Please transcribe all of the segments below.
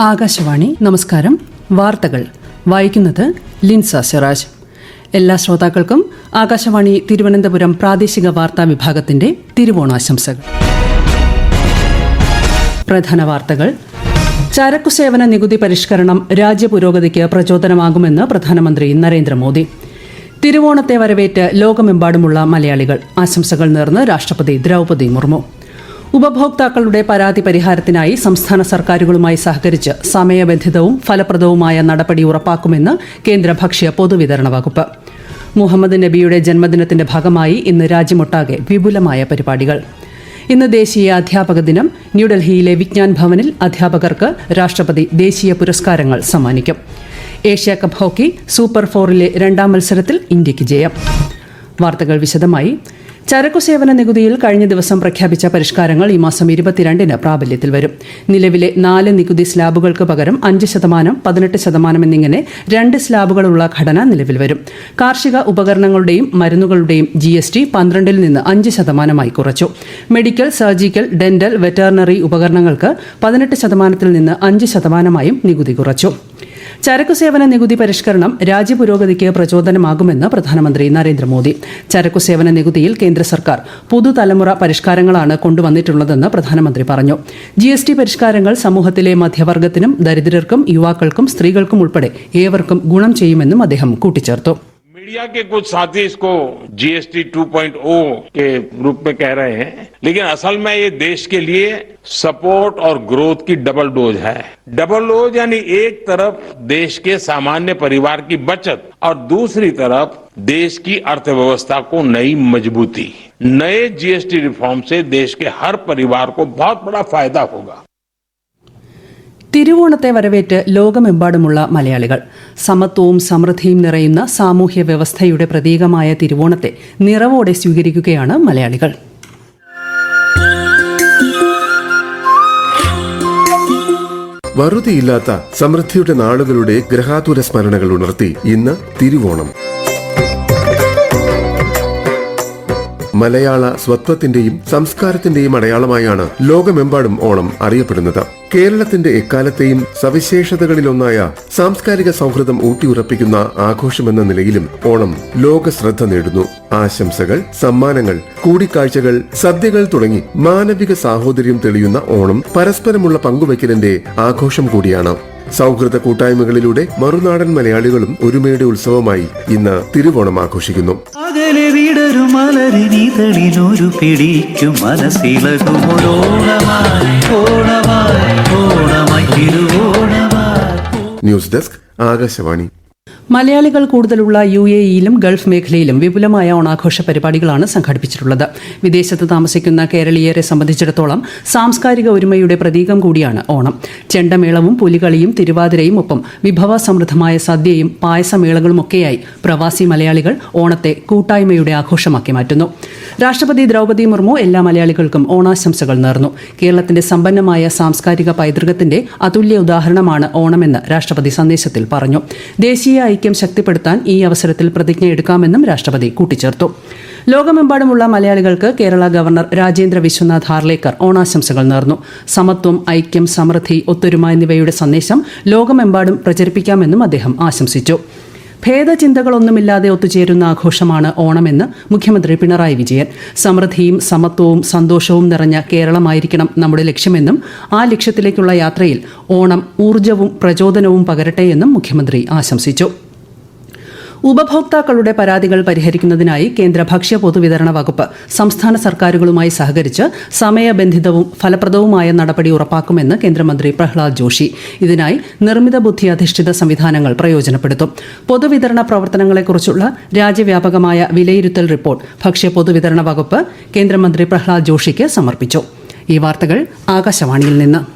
ആകാശവാണി നമസ്കാരം. വാർത്തകൾ. വായിക്കുന്നത് ലിൻസ സിറാജ്. എല്ലാ ശ്രോതാക്കൾക്കും ആകാശവാണി തിരുവനന്തപുരം പ്രാദേശിക വാർത്താ വിഭാഗത്തിന്റെ തിരുവോണാശംസകൾ. പ്രധാന വാർത്തകൾ. ചരക്കു സേവന നികുതി പരിഷ്കരണം രാജ്യപുരോഗതിക്ക് പ്രചോദനമാകുമെന്ന് പ്രധാനമന്ത്രി നരേന്ദ്രമോദി. തിരുവോണത്തെ വരവേറ്റ് ലോകമെമ്പാടുമുള്ള മലയാളികൾ. ആശംസകൾ നേർന്ന് രാഷ്ട്രപതി ദ്രൗപദി മുർമു. ഉപഭോക്താക്കളുടെ പരാതി പരിഹാരത്തിനായി സംസ്ഥാന സർക്കാരുകളുമായി സഹകരിച്ച് സമയബന്ധിതവും ഫലപ്രദവുമായ നടപടി ഉറപ്പാക്കുമെന്ന് കേന്ദ്ര ഭക്ഷ്യ പൊതുവിതരണ വകുപ്പ്. മുഹമ്മദ് നബിയുടെ ജന്മദിനത്തിന്റെ ഭാഗമായി ഇന്ന് രാജ്യമൊട്ടാകെ വിപുലമായ പരിപാടികൾ. ഇന്ന് ദേശീയ അധ്യാപക ദിനം. ന്യൂഡൽഹിയിലെ വിജ്ഞാൻ ഭവനിൽ അധ്യാപകർക്ക് രാഷ്ട്രപതി ദേശീയ പുരസ്കാരങ്ങൾ സമ്മാനിക്കും. ഏഷ്യ കപ്പ് ഹോക്കി സൂപ്പർ ഫോറിലെ രണ്ടാം മത്സരത്തിൽ ഇന്ത്യയ്ക്ക് ജയം. വാർത്തകൾ വിശദമായി. ചരക്കു സേവന നികുതിയിൽ കഴിഞ്ഞ ദിവസം പ്രഖ്യാപിച്ച പരിഷ്കാരങ്ങൾ ഈ മാസം ഇരുപത്തിരണ്ടിന് പ്രാബല്യത്തിൽ വരും. നിലവിലെ നാല് നികുതി സ്ലാബുകൾക്ക് പകരം അഞ്ച് ശതമാനം പതിനെട്ട് ശതമാനം എന്നിങ്ങനെ രണ്ട് സ്ലാബുകളുള്ള ഘടന നിലവിൽ വരും. കാർഷിക ഉപകരണങ്ങളുടെയും മരുന്നുകളുടെയും ജി എസ് ടി പന്ത്രണ്ടിൽ നിന്ന് അഞ്ച് ശതമാനമായി കുറച്ചു. മെഡിക്കൽ സർജിക്കൽ ഡെന്റൽ വെറ്ററിനറി ഉപകരണങ്ങൾക്ക് പതിനെട്ട് ശതമാനത്തിൽ നിന്ന് അഞ്ച് ശതമാനമായും നികുതി കുറച്ചു. ചരക്കു സേവന നികുതി പരിഷ്കരണം രാജ്യപുരോഗതിക്ക് പ്രചോദനമാകുമെന്ന് പ്രധാനമന്ത്രി നരേന്ദ്രമോദി. ചരക്കു സേവന നികുതിയിൽ കേന്ദ്ര സർക്കാർ പുതുതലമുറ പരിഷ്കാരങ്ങളാണ് കൊണ്ടുവന്നിട്ടുള്ളതെന്ന് പ്രധാനമന്ത്രി പറഞ്ഞു. ജി എസ് ടി പരിഷ്കാരങ്ങൾ സമൂഹത്തിലെ മധ്യവർഗത്തിനും ദരിദ്രർക്കും യുവാക്കൾക്കും സ്ത്രീകൾക്കും ഉൾപ്പെടെ ഏവർക്കും ഗുണം ചെയ്യുമെന്നും അദ്ദേഹം കൂട്ടിച്ചേർത്തു. मीडिया के कुछ साथी इसको जीएसटी 2.0 के रूप में कह रहे हैं। लेकिन असल में ये देश के लिए सपोर्ट और ग्रोथ की डबल डोज है। डबल डोज यानी एक तरफ़ देश के सामान्य परिवार की बचत और दूसरी तरफ़ देश की अर्थव्यवस्था को नई मजबूती। नए जीएसटी रिफॉर्म से देश के हर परिवार को बहुत बड़ा फ़ायदा होगा। തിരുവോണത്തെ വരവേറ്റ് ലോകമെമ്പാടുമുള്ള മലയാളികൾ. സമത്വവും സമൃദ്ധിയും നിറയുന്ന സാമൂഹ്യ വ്യവസ്ഥയുടെ പ്രതീകമായ തിരുവോണത്തെ നിറവോടെ സ്വീകരിക്കുകയാണ് മലയാളികൾ. വറുതിയില്ലാത്ത സമൃദ്ധിയുടെ നാളുകളുടെ ഗ്രഹാതുര സ്മരണകൾ ഉണർത്തി ഇന്ന് തിരുവോണം. മലയാള സ്വത്വത്തിന്റെയും സംസ്കാരത്തിന്റെയും അടയാളമായാണ് ലോകമെമ്പാടും ഓണം അറിയപ്പെടുന്നത്. കേരളത്തിന്റെ എക്കാലത്തെയും സവിശേഷതകളിലൊന്നായ സാംസ്കാരിക സൗഹൃദം ഊട്ടിയുറപ്പിക്കുന്ന ആഘോഷമെന്ന നിലയിലും ഓണം ലോക ശ്രദ്ധ നേടുന്നു. ആശംസകൾ സമ്മാനങ്ങൾ കൂടിക്കാഴ്ചകൾ സദ്യകൾ തുടങ്ങി മാനവിക സാഹോദര്യം തെളിയുന്ന ഓണം പരസ്പരമുള്ള പങ്കുവയ്ക്കലിന്റെ ആഘോഷം കൂടിയാണ്. സൗഹൃദ കൂട്ടായ്മകളിലൂടെ മറുനാടൻ മലയാളികളും ഒരുമയുടെ ഉത്സവമായി ഇന്ന് തിരുവോണം ആഘോഷിക്കുന്നു. അകലെ വിടരു മലരിനിതളിലൊരു പിടിക്കും മനസ്സിലകുമൊരോണമായി ഓണമായി ഓണമായി തിരുവോണമായി. News desk Akashvani. മലയാളികൾ കൂടുതലുള്ള യു എ ഇയിലും ഗൾഫ് മേഖലയിലും വിപുലമായ ഓണാഘോഷ പരിപാടികളാണ് സംഘടിപ്പിച്ചിട്ടുള്ളത്. വിദേശത്ത് താമസിക്കുന്ന കേരളീയരെ സംബന്ധിച്ചിടത്തോളം സാംസ്കാരിക ഒരുമയുടെ പ്രതീകം കൂടിയാണ് ഓണം. ചെണ്ടമേളവും പുലികളിയും തിരുവാതിരയും ഒപ്പം വിഭവസമൃദ്ധമായ സദ്യയും പായസമേളകളുമൊക്കെയായി പ്രവാസി മലയാളികൾ ഓണത്തെ കൂട്ടായ്മയുടെ ആഘോഷമാക്കി മാറ്റുന്നു. രാഷ്ട്രപതി ദ്രൗപദി മുർമു എല്ലാ മലയാളികൾക്കും ഓണാശംസകൾ നേർന്നു. കേരളത്തിന്റെ സമ്പന്നമായ സാംസ്കാരിക പൈതൃകത്തിന്റെ അതുല്യ ഉദാഹരണമാണ് ഓണമെന്ന് രാഷ്ട്രപതി സന്ദേശത്തിൽ പറഞ്ഞു. ദേശീയ ഐക്യം ശക്തിപ്പെടുത്താൻ ഈ അവസരത്തിൽ പ്രതിജ്ഞ എടുക്കാമെന്നും രാഷ്ട്രപതി കൂട്ടിച്ചേർത്തു. ലോകമെമ്പാടുമുള്ള മലയാളികൾക്ക് കേരള ഗവർണർ രാജേന്ദ്ര വിശ്വനാഥ് ഹാർലേക്കർ ഓണാശംസകൾ നേർന്നു. സമത്വം ഐക്യം സമൃദ്ധി ഒത്തൊരുമ എന്നിവയുടെ സന്ദേശം ലോകമെമ്പാടും പ്രചരിപ്പിക്കാമെന്നും അദ്ദേഹം ആശംസിച്ചു. ഭേദചിന്തകളൊന്നുമില്ലാതെ ഒത്തുചേരുന്ന ആഘോഷമാണ് ഓണമെന്ന് മുഖ്യമന്ത്രി പിണറായി വിജയൻ. സമൃദ്ധിയും സമത്വവും സന്തോഷവും നിറഞ്ഞ കേരളമായിരിക്കണം നമ്മുടെ ലക്ഷ്യമെന്നും ആ ലക്ഷ്യത്തിലേക്കുള്ള യാത്രയിൽ ഓണം ഊർജവും പ്രചോദനവും പകരട്ടെയെന്നും മുഖ്യമന്ത്രി ആശംസിച്ചു. ഉപഭോക്താക്കളുടെ പരാതികൾ പരിഹരിക്കുന്നതിനായി കേന്ദ്ര ഭക്ഷ്യ പൊതുവിതരണ വകുപ്പ് സംസ്ഥാന സർക്കാരുകളുമായി സഹകരിച്ച് സമയബന്ധിതവും ഫലപ്രദവുമായ നടപടി ഉറപ്പാക്കുമെന്ന് കേന്ദ്രമന്ത്രി പ്രഹ്ലാദ് ജോഷി. ഇതിനായി നിർമ്മിത ബുദ്ധി അധിഷ്ഠിത സംവിധാനങ്ങൾ പ്രയോജനപ്പെടുത്തും. പൊതുവിതരണ പ്രവർത്തനങ്ങളെക്കുറിച്ചുള്ള രാജ്യവ്യാപകമായ വിലയിരുത്തൽ റിപ്പോർട്ട് ഭക്ഷ്യ പൊതുവിതരണ വകുപ്പ് കേന്ദ്രമന്ത്രി പ്രഹ്ലാദ് ജോഷിക്ക് സമർപ്പിച്ചു. ഈ വാർത്തകൾ ആകാശവാണിയിൽ നിന്ന്.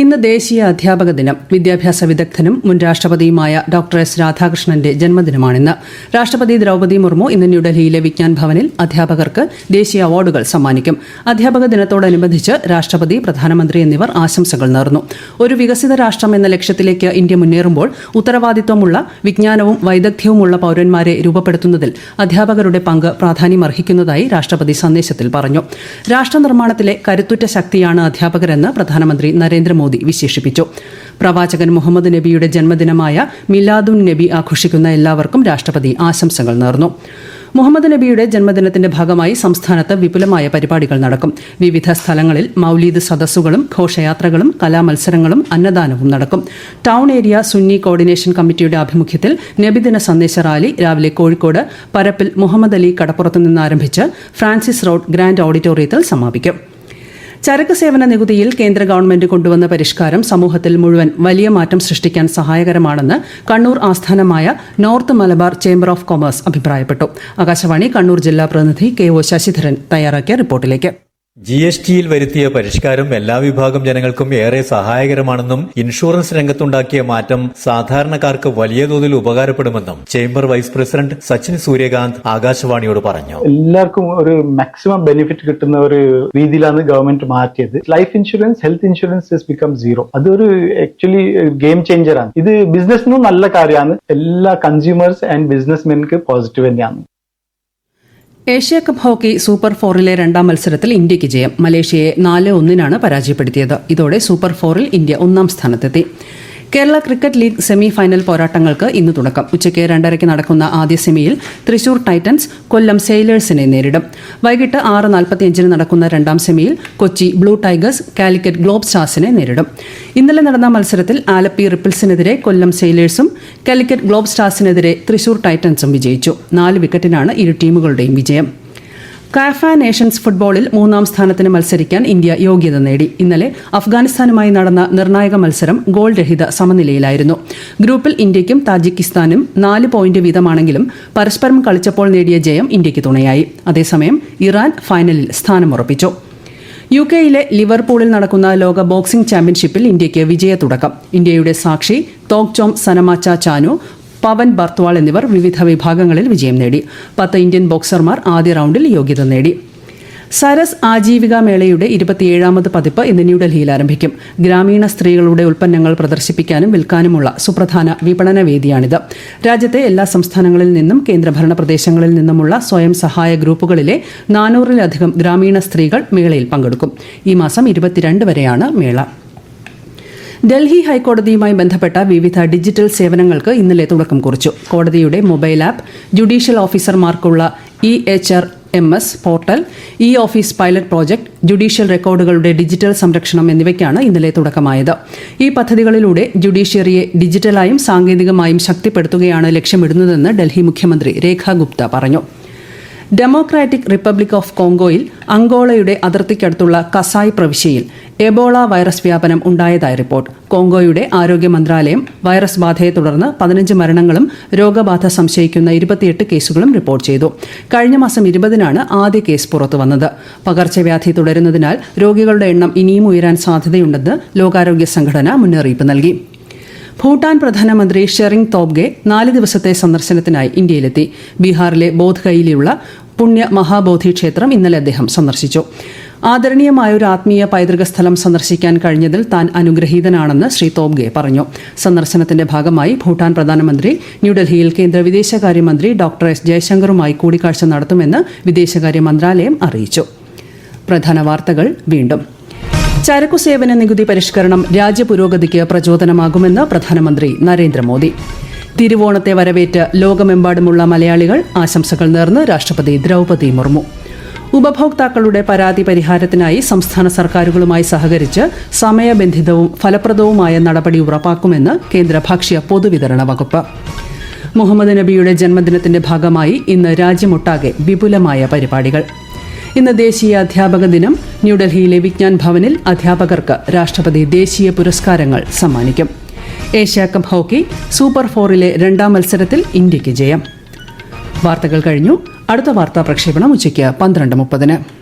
ഇന്ന് ദേശീയ അധ്യാപക ദിനം. വിദ്യാഭ്യാസ വിദഗ്ധനും മുൻ രാഷ്ട്രപതിയുമായ ഡോക്ടർ എസ് രാധാകൃഷ്ണന്റെ ജന്മദിനമാണിന്ന്. രാഷ്ട്രപതി ദ്രൗപദി മുർമു ഇന്ന് ന്യൂഡൽഹിയിലെ വിജ്ഞാൻ ഭവനിൽ അധ്യാപകർക്ക് ദേശീയ അവാർഡുകൾ സമ്മാനിക്കും. അധ്യാപക ദിനത്തോടനുബന്ധിച്ച് രാഷ്ട്രപതി പ്രധാനമന്ത്രി എന്നിവർ ആശംസകൾ നേർന്നു. ഒരു വികസിത രാഷ്ട്രം എന്ന ലക്ഷ്യത്തിലേക്ക് ഇന്ത്യ മുന്നേറുമ്പോൾ ഉത്തരവാദിത്വമുള്ള വിജ്ഞാനവും വൈദഗ്ധ്യവുമുള്ള പൌരന്മാരെ രൂപപ്പെടുത്തുന്നതിൽ അധ്യാപകരുടെ പങ്ക് പ്രാധാന്യമർഹിക്കുന്നതായി രാഷ്ട്രപതി സന്ദേശത്തിൽ പറഞ്ഞു. രാഷ്ട്രനിർമ്മാണത്തിലെ കരുത്തുറ്റ ശക്തിയാണ് അധ്യാപകരെന്ന് പ്രധാനമന്ത്രി നരേന്ദ്രമോദി വിശേഷിപ്പിച്ചു. പ്രവാചകൻ മുഹമ്മദ് നബിയുടെ ജന്മദിനമായ മിലാദുൻ നബി ആഘോഷിക്കുന്ന എല്ലാവർക്കും രാഷ്ട്രപതി ആശംസകൾ നേർന്നു. മുഹമ്മദ് നബിയുടെ ജന്മദിനത്തിന്റെ ഭാഗമായി സംസ്ഥാനത്ത് വിപുലമായ പരിപാടികൾ നടക്കും. വിവിധ സ്ഥലങ്ങളിൽ മൌലീദ് സദസ്സുകളും ഘോഷയാത്രകളും കലാമത്സരങ്ങളും അന്നദാനവും നടക്കും. ടൗൺ ഏരിയ സുന്നി കോർഡിനേഷൻ കമ്മിറ്റിയുടെ ആഭിമുഖ്യത്തിൽ നബിദിന സന്ദേശ റാലി രാവിലെ കോഴിക്കോട് പരപ്പിൽ മുഹമ്മദ് അലി കടപ്പുറത്ത് നിന്ന് ആരംഭിച്ച് ഫ്രാൻസിസ് റോഡ് ഗ്രാൻഡ് ഓഡിറ്റോറിയത്തിൽ സമാപിക്കും. ചരക്ക് സേവന നികുതിയിൽ കേന്ദ്ര ഗവൺമെന്റ് കൊണ്ടുവന്ന പരിഷ്കാരം സമൂഹത്തിൽ മുഴുവൻ വലിയ മാറ്റം സൃഷ്ടിക്കാൻ സഹായകരമാണെന്ന് കണ്ണൂർ ആസ്ഥാനമായ north Malabar chamber of commerce അഭിപ്രായപ്പെട്ടു. ആകാശവാണി കണ്ണൂർ ജില്ലാ പ്രതിനിധി കെ ഒ ശശിധരൻ തയ്യാറാക്കിയ റിപ്പോർട്ടിലേക്ക്. ജി എസ് ടിയിൽ വരുത്തിയ പരിഷ്കാരം എല്ലാ വിഭാഗം ജനങ്ങൾക്കും ഏറെ സഹായകരമാണെന്നും ഇൻഷുറൻസ് രംഗത്തുണ്ടാക്കിയ മാറ്റം സാധാരണക്കാർക്ക് വലിയ തോതിൽ ഉപകാരപ്പെടുമെന്നും chamber vice president Sachin Suryakant ആകാശവാണിയോട് പറഞ്ഞു. എല്ലാവർക്കും ഒരു മാക്സിമം ബെനിഫിറ്റ് കിട്ടുന്ന ഒരു രീതിയിലാണ് ഗവൺമെന്റ് മാറ്റിയത്. Life insurance health insurance become zero അതൊരു ആക്ച്വലി ഗെയിം ചേഞ്ചറാണ് ഇത് ബിസിനസ്സിനും നല്ല കാര്യമാണ്. എല്ലാ കൺസ്യൂമേഴ്സ് ആൻഡ് ബിസിനസ്മെൻക്ക് പോസിറ്റീവ് തന്നെയാണ്. ഏഷ്യ കപ്പ് ഹോക്കി സൂപ്പർ ഫോറിലെ രണ്ടാം മത്സരത്തിൽ ഇന്ത്യയ്ക്ക് ജയം. മലേഷ്യയെ നാല് ഒന്നിനാണ് പരാജയപ്പെടുത്തിയത്. ഇതോടെ സൂപ്പർ ഫോറിൽ ഇന്ത്യ ഒന്നാം സ്ഥാനത്തെത്തി. Kerala cricket league semi final പോരാട്ടങ്ങൾക്ക് ഇന്ന് തുടക്കം. ഉച്ചയ്ക്ക് രണ്ടരയ്ക്ക് നടക്കുന്ന ആദ്യ സെമിയിൽ തൃശൂർ ടൈറ്റൻസ് കൊല്ലം സെയിലേഴ്സിനെ നേരിടും. വൈകിട്ട് ആറ് നാൽപ്പത്തിയഞ്ചിന് നടക്കുന്ന രണ്ടാം സെമിയിൽ Kochi blue tigers Calicut globe സ്റ്റാർസിനെ നേരിടും. ഇന്നലെ നടന്ന മത്സരത്തിൽ ആലപ്പി റിപ്പിൾസിനെതിരെ കൊല്ലം സെയിലേഴ്സും കാലിക്കറ്റ് ഗ്ലോബ് സ്റ്റാർസിനെതിരെ തൃശൂർ ടൈറ്റൻസും വിജയിച്ചു. നാല് വിക്കറ്റിനാണ് ഇരു ടീമുകളുടെയും വിജയം. കാഫ നേഷൻസ് ഫുട്ബോളിൽ മൂന്നാം സ്ഥാനത്തിന് മത്സരിക്കാൻ ഇന്ത്യ യോഗ്യത നേടി. ഇന്നലെ അഫ്ഗാനിസ്ഥാനുമായി നടന്ന നിർണായക മത്സരം ഗോൾ രഹിത സമനിലയിലായിരുന്നു. ഗ്രൂപ്പിൽ ഇന്ത്യയ്ക്കും താജിക്കിസ്ഥാനും നാല് പോയിന്റ് വീതമാണെങ്കിലും പരസ്പരം കളിച്ചപ്പോൾ നേടിയ ജയം ഇന്ത്യയ്ക്ക് തുണയായി. അതേസമയം ഇറാൻ ഫൈനലിൽ സ്ഥാനമുറപ്പിച്ചു. യു കെയിലെ ലിവർപൂളിൽ നടക്കുന്ന ലോക ബോക്സിംഗ് ചാമ്പ്യൻഷിപ്പിൽ ഇന്ത്യയ്ക്ക് വിജയ തുടക്കം ഇന്ത്യയുടെ സാക്ഷി തോക്ചോം സനമാച്ച ചാനു പവൻ ബർത്വാൾ എന്നിവർ വിവിധ വിഭാഗങ്ങളിൽ വിജയം നേടി. പത്ത് ഇന്ത്യൻ ബോക്സർമാർ ആദ്യ റൗണ്ടിൽ യോഗ്യത നേടി. സരസ് ആജീവിക മേളയുടെ ഇരുപത്തിയേഴാമത് പതിപ്പ് ഇന്ന് ന്യൂഡൽഹിയിൽ ആരംഭിക്കും. ഗ്രാമീണ സ്ത്രീകളുടെ ഉൽപ്പന്നങ്ങൾ പ്രദർശിപ്പിക്കാനും വിൽക്കാനുമുള്ള സുപ്രധാന വിപണന വേദിയാണിത്. രാജ്യത്തെ എല്ലാ സംസ്ഥാനങ്ങളിൽ നിന്നും കേന്ദ്രഭരണ പ്രദേശങ്ങളിൽ നിന്നുമുള്ള സ്വയം സഹായ ഗ്രൂപ്പുകളിലെ നാനൂറിലധികം ഗ്രാമീണ സ്ത്രീകൾ മേളയിൽ പങ്കെടുക്കും. ഈ മാസം ഇരുപത്തിരണ്ട് വരെയാണ് മേള. ഡൽഹി ഹൈക്കോടതിയുമായി ബന്ധപ്പെട്ട വിവിധ ഡിജിറ്റൽ സേവനങ്ങൾക്ക് ഇന്നലെ തുടക്കം കുറിച്ചു. കോടതിയുടെ mobile app judicial ഓഫീസർമാർക്കുള്ള E H R M S portal E office pilot project judicial റെക്കോർഡുകളുടെ digital സംരക്ഷണം എന്നിവയ്ക്കാണ് ഇന്നലെ തുടക്കമായത്. ഈ പദ്ധതികളിലൂടെ ജുഡീഷ്യറിയെ ഡിജിറ്റലായും സാങ്കേതികമായും ശക്തിപ്പെടുത്തുകയാണ് ലക്ഷ്യമിടുന്നതെന്ന് ഡൽഹി മുഖ്യമന്ത്രി രേഖാ ഗുപ്ത പറഞ്ഞു. ഡെമോക്രാറ്റിക് റിപ്പബ്ലിക് ഓഫ് കോങ്കോയിൽ അങ്കോളയുടെ അതിർത്തിക്കടുത്തുള്ള കസായ് പ്രവിശ്യയിൽ എബോള വൈറസ് വ്യാപനം ഉണ്ടായതായി റിപ്പോർട്ട്. കോങ്കോയുടെ ആരോഗ്യ മന്ത്രാലയം വൈറസ് ബാധയെ തുടർന്ന് പതിനഞ്ച് മരണങ്ങളും രോഗബാധ സംശയിക്കുന്ന ഇരുപത്തിയെട്ട് കേസുകളും റിപ്പോർട്ട് ചെയ്തു. കഴിഞ്ഞ മാസം ഇരുപതിനാണ് ആദ്യ കേസ് പുറത്തുവന്നത് പകർച്ചവ്യാധി തുടരുന്നതിനാൽ രോഗികളുടെ എണ്ണം ഇനിയും ഉയരാൻ സാധ്യതയുണ്ടെന്ന് ലോകാരോഗ്യ സംഘടന മുന്നറിയിപ്പ് നൽകി. ഭൂട്ടാൻ പ്രധാനമന്ത്രി ഷെറിംഗ് തോബ്ഗെ നാല് ദിവസത്തെ സന്ദർശനത്തിനായി ഇന്ത്യയിലെത്തി. ബീഹാറിലെ ബോധ്ഗയിലുള്ള പുണ്യ മഹാബോധി ക്ഷേത്രം ഇന്നലെ അദ്ദേഹം സന്ദർശിച്ചു. ആദരണീയമായ ഒരു ആത്മീയ പൈതൃക സ്ഥലം സന്ദർശിക്കാൻ കഴിഞ്ഞതിൽ താൻ അനുഗ്രഹീതനാണെന്ന് ശ്രീ തോബ്ഗെ പറഞ്ഞു. സന്ദർശനത്തിന്റെ ഭാഗമായി ഭൂട്ടാൻ പ്രധാനമന്ത്രി ന്യൂഡൽഹിയിൽ കേന്ദ്ര വിദേശകാര്യമന്ത്രി ഡോക്ടർ എസ്. ജയശങ്കറുമായി കൂടിക്കാഴ്ച നടത്തുമെന്ന് വിദേശകാര്യ മന്ത്രാലയം അറിയിച്ചു. പ്രധാന വാർത്തകൾ വീണ്ടും. ചരക്കു സേവന നികുതി പരിഷ്കരണം രാജ്യപുരോഗതിക്ക് പ്രചോദനമാകുമെന്ന് പ്രധാനമന്ത്രി നരേന്ദ്രമോദി. തിരുവോണത്തെ വരവേറ്റ് ലോകമെമ്പാടുമുള്ള മലയാളികൾ ആശംസകൾ നേർന്ന് രാഷ്ട്രപതി ദ്രൗപദി മുർമു. ഉപഭോക്താക്കളുടെ പരാതി പരിഹാരത്തിനായി സംസ്ഥാന സർക്കാരുകളുമായി സഹകരിച്ച് സമയബന്ധിതവും ഫലപ്രദവുമായ നടപടി ഉറപ്പാക്കുമെന്ന് കേന്ദ്ര ഭക്ഷ്യ പൊതുവിതരണ വകുപ്പ്. മുഹമ്മദ് നബിയുടെ ജന്മദിനത്തിന്റെ ഭാഗമായി ഇന്ന് രാജ്യമൊട്ടാകെ വിപുലമായ പരിപാടികൾ. ഇന്ന് ദേശീയ അധ്യാപക ദിനം ന്യൂഡൽഹിയിലെ വിജ്ഞാൻ ഭവനിൽ അധ്യാപകർക്ക് രാഷ്ട്രപതി ദേശീയ പുരസ്കാരങ്ങൾ സമ്മാനിക്കും. ഏഷ്യാകപ്പ് ഹോക്കി സൂപ്പർ ഫോറിലെ രണ്ടാം മത്സരത്തിൽ ഇന്ത്യയ്ക്ക് ജയം. വാർത്തകൾ കഴിഞ്ഞു. അടുത്ത വാർത്താ പ്രക്ഷേപണം ഉച്ചയ്ക്ക് പന്ത്രണ്ട് മുപ്പതിന്.